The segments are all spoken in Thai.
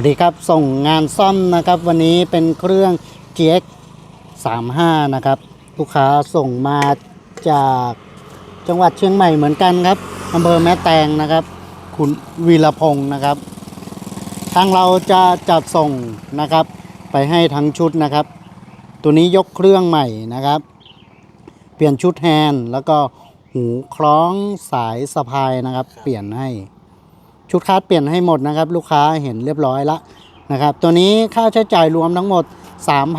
วัสดีครับส่งงานซ่อมนะครับวันนี้เป็นเครื่อง GX 35นะครับลูกค้าส่งมาจากจังหวัดเชียงใหม่เหมือนกันครับอำเภอแม่แตงนะครับ คุณวีรพงศ์นะครับ ทางเราจะจัดส่งนะครับ ไปให้ทั้งชุดนะครับ ตัวนี้ยกเครื่องใหม่นะครับ เปลี่ยนชุดแฮนด์แล้วก็หูคล้องสายสะพายนะครับ เปลี่ยนให้ ชุดคัดเปลี่ยนให้หมดนะครับ ลูกค้าเห็นเรียบร้อยล้วนะครับ ตัวนี้ค่าใช้จ่ายรวมทั้งหมด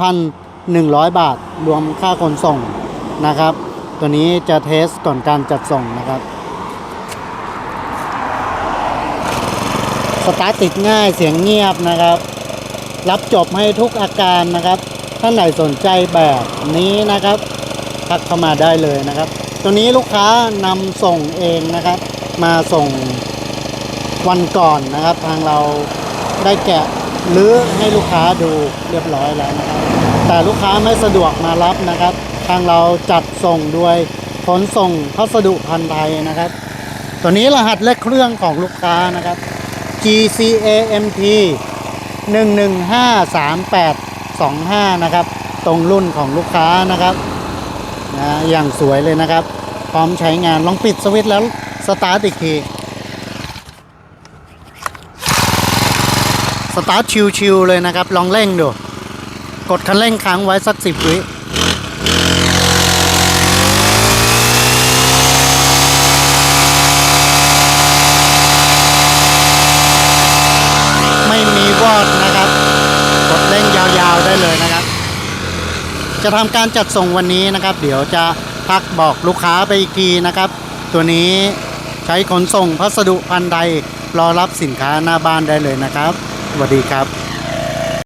3,100 บาท รวมค่าขนส่งนะครับ ตัวนี้จะเทสก่อนการจัดส่งนะครับสตาร์ทติดง่ายเสียงเงียบนะครับ รับจบให้ทุกอาการนะครับ ท่านไหนสนใจแบบนี้นะครับทักเข้ามาได้เลยนะครับ ตัวนี้ลูกค้านำส่งเองนะครับ มาส่ง วันก่อนนะครับ ทางเราได้แกะหรือให้ลูกค้าดูเรียบร้อยแล้วนะครับ แต่ลูกค้าไม่สะดวกมารับนะครับ ทางเราจัดส่งด้วยขนส่งพัสดุพันธ์ไทยนะครับ ตัวนี้รหัสเลขเครื่องของลูกค้านะครับ GCAMP 1153825 นะครับ ตรงรุ่นของลูกค้านะครับนะอย่างสวยเลยนะครับ พร้อมใช้งานลองปิดสวิตช์แล้วสตาร์ทอีกที ตาร์ทชิวๆเลยนะครับ ลองเร่งดู กดคันเร่งค้างไว้สักสิบวิไม่มีวอดนะครับ กดเร่งยาวๆได้เลยนะครับ จะทำการจัดส่งวันนี้นะครับ เดี๋ยวจะพักบอกลูกค้าไปอีกทีนะครับ ตัวนี้ใช้ขนส่งพัสดุพันธุ์ใดรอรับสินค้าหน้าบ้านได้เลยนะครับ สวัสดีครับ